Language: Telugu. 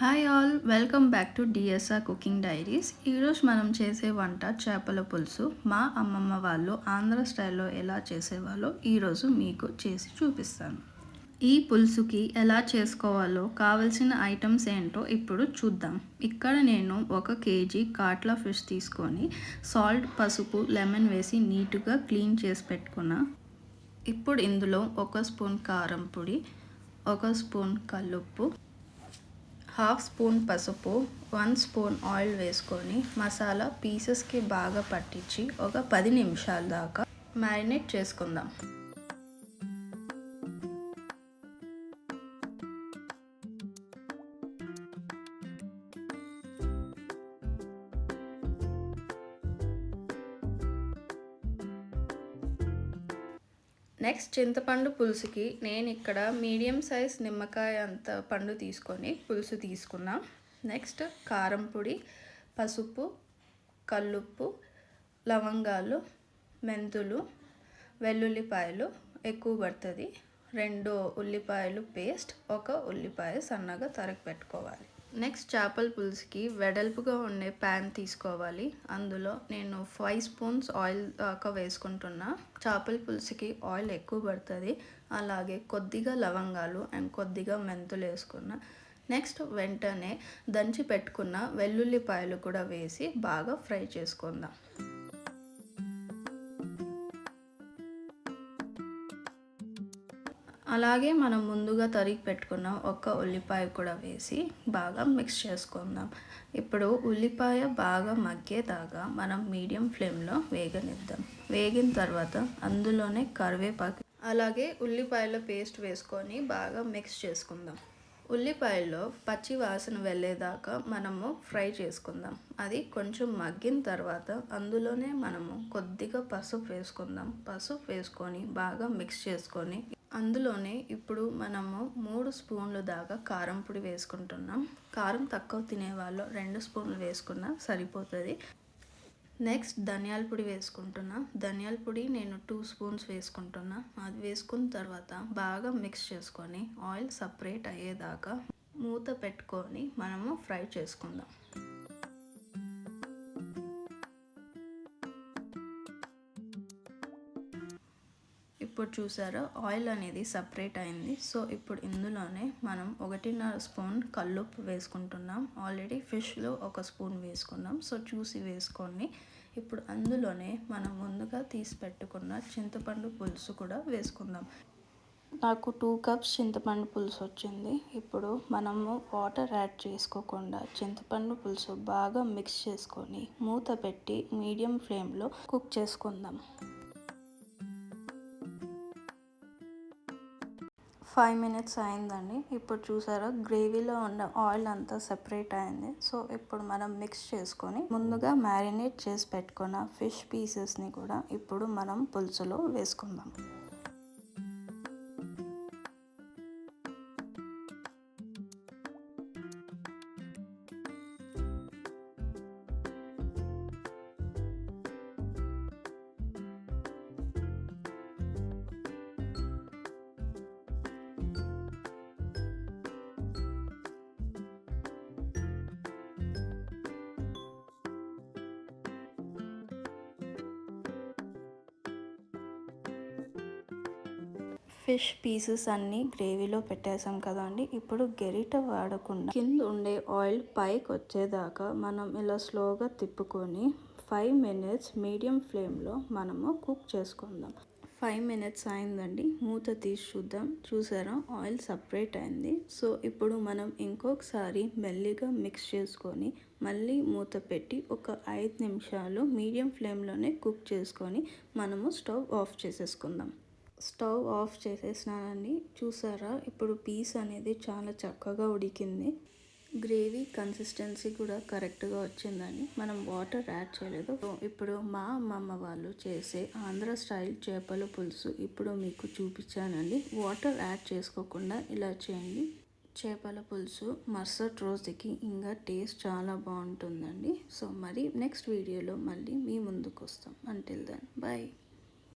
Hi all welcome back to DSR cooking diaries ఈరోజు మనం చేసే వంట చేపల పులుసు మా అమ్మమ్మ వాళ్ళు ఆంధ్ర స్టైల్లో ఎలా చేసేవాళ్ళో ఈరోజు మీకు చేసి చూపిస్తాను. ఈ పులుసుకి ఎలా చేసుకోవాలో కావలసిన ఐటమ్స్ ఏంటో ఇప్పుడు చూద్దాం. ఇక్కడ నేను ఒక కేజీ కాట్లా ఫిష్ తీసుకొని సాల్ట్ పసుపు లెమన్ వేసి నీట్గా క్లీన్ చేసి పెట్టుకున్నా. ఇప్పుడు ఇందులో ఒక స్పూన్ కారం పొడి ఒక స్పూన్ కల్లుప్పు హాఫ్ స్పూన్ పసుపు వన్ స్పూన్ ఆయిల్ వేసుకొని మసాలా పీసెస్కి బాగా పట్టించి ఒక పది నిమిషాల దాకా మ్యారినేట్ చేసుకుందాం. నెక్స్ట్ చింతపండు పులుసుకి నేను ఇక్కడ మీడియం సైజ్ నిమ్మకాయ అంత పండు తీసుకొని పులుసు తీసుకున్నా. నెక్స్ట్ కారం పొడి పసుపు కల్లుప్పు లవంగాలు మెంతులు వెల్లుల్లిపాయలు ఎక్కువ పడుతుంది. రెండు ఉల్లిపాయలు పేస్ట్ ఒక ఉల్లిపాయ సన్నగా తరగ పెట్టుకోవాలి. నెక్స్ట్ చేపల పులుసుకి వెడల్పుగా ఉండే ప్యాన్ తీసుకోవాలి. అందులో నేను ఫైవ్ స్పూన్స్ ఆయిల్ దాకా వేసుకుంటున్నా. చేపల పులుసుకి ఆయిల్ ఎక్కువ పడుతుంది. అలాగే కొద్దిగా లవంగాలు అండ్ కొద్దిగా మెంతులు వేసుకున్న. నెక్స్ట్ వెంటనే దంచి పెట్టుకున్న వెల్లుల్లిపాయలు కూడా వేసి బాగా ఫ్రై చేసుకుందాం. అలాగే మనం ముందుగా తరిగి పెట్టుకున్న ఒక ఉల్లిపాయ కూడా వేసి బాగా మిక్స్ చేసుకుందాం. ఇప్పుడు ఉల్లిపాయ బాగా మగ్గేదాకా మనం మీడియం ఫ్లేమ్లో వేగనిద్దాం. వేగిన తర్వాత అందులోనే కరివేపాకు అలాగే ఉల్లిపాయల పేస్ట్ వేసుకొని బాగా మిక్స్ చేసుకుందాం. ఉల్లిపాయల్లో పచ్చి వాసన వెళ్ళేదాకా మనము ఫ్రై చేసుకుందాం. అది కొంచెం మగ్గిన తర్వాత అందులోనే మనము కొద్దిగా పసుపు వేసుకుందాం. పసుపు వేసుకొని బాగా మిక్స్ చేసుకొని అందులోనే ఇప్పుడు మనము మూడు స్పూన్లు దాకా కారం పొడి వేసుకుంటున్నాం. కారం తక్కువ తినేవాళ్ళు రెండు స్పూన్లు వేసుకున్నా సరిపోతుంది. నెక్స్ట్ ధనియాల పొడి వేసుకుంటున్నా. ధనియాల పొడి నేను టూ స్పూన్స్ వేసుకుంటున్నా. అది వేసుకున్న తర్వాత బాగా మిక్స్ చేసుకొని ఆయిల్ సపరేట్ అయ్యేదాకా మూత పెట్టుకొని మనము ఫ్రై చేసుకుందాం. ఇప్పుడు చూసారా? ఆయిల్ అనేది సపరేట్ అయింది. సో ఇప్పుడు ఇందులోనే మనం ఒకటిన్నర స్పూన్ కల్లుప్పు వేసుకుంటున్నాం. ఆల్రెడీ ఫిష్లో ఒక స్పూన్ వేసుకున్నాం. సో చూసి వేసుకోండి. ఇప్పుడు అందులోనే మనం ముందుగా తీసి పెట్టుకున్న చింతపండు పులుసు కూడా వేసుకుందాం. నాకు టూ కప్స్ చింతపండు పులుసు వచ్చింది. ఇప్పుడు మనము వాటర్ యాడ్ చేసుకోకుండా చింతపండు పులుసు బాగా మిక్స్ చేసుకొని మూత పెట్టి మీడియం ఫ్లేమ్లో కుక్ చేసుకుందాం. ఫైవ్ మినిట్స్ అయిందండి. ఇప్పుడు చూసారా గ్రేవీలో ఉన్న ఆయిల్ అంతా సెపరేట్ అయింది. సో ఇప్పుడు మనం మిక్స్ చేసుకొని ముందుగా మ్యారినేట్ చేసి పెట్టుకున్న ఫిష్ పీసెస్ని కూడా ఇప్పుడు మనం పులుసులో వేసుకుందాం. ఫిష్ పీసెస్ అన్నీ గ్రేవీలో పెట్టేసాం కదండి ఇప్పుడు గెరిట వాడకుండా కింద ఉండే ఆయిల్ పైకి వచ్చేదాకా మనం ఇలా స్లోగా తిప్పుకొని ఫైవ్ మినిట్స్ మీడియం ఫ్లేమ్లో మనము కుక్ చేసుకుందాం. ఫైవ్ మినిట్స్ అయిందండి. మూత తీసి చూద్దాం. చూసారా? ఆయిల్ సపరేట్ అయింది. సో ఇప్పుడు మనం ఇంకొకసారి మెల్లిగా మిక్స్ చేసుకొని మళ్ళీ మూత పెట్టి ఒక ఐదు నిమిషాలు మీడియం ఫ్లేమ్లోనే కుక్ చేసుకొని మనము స్టవ్ ఆఫ్ చేసేసుకుందాం. స్టవ్ ఆఫ్ చేసేసినానండి. చూసారా? ఇప్పుడు పీస్ అనేది చాలా చక్కగా ఉడికింది. గ్రేవీ కన్సిస్టెన్సీ కూడా కరెక్ట్గా వచ్చిందని మనం వాటర్ యాడ్ చేయలేదు. ఇప్పుడు మా అమ్మమ్మ వాళ్ళు చేసే ఆంధ్ర స్టైల్ చేపల పులుసు ఇప్పుడు మీకు చూపించానండి. వాటర్ యాడ్ చేసుకోకుండా ఇలా చేయండి. చేపల పులుసు మరుసటి రోజుకి ఇంకా టేస్ట్ చాలా బాగుంటుందండి. సో మరి నెక్స్ట్ వీడియోలో మళ్ళీ మీ ముందుకు వస్తాం. Until then bye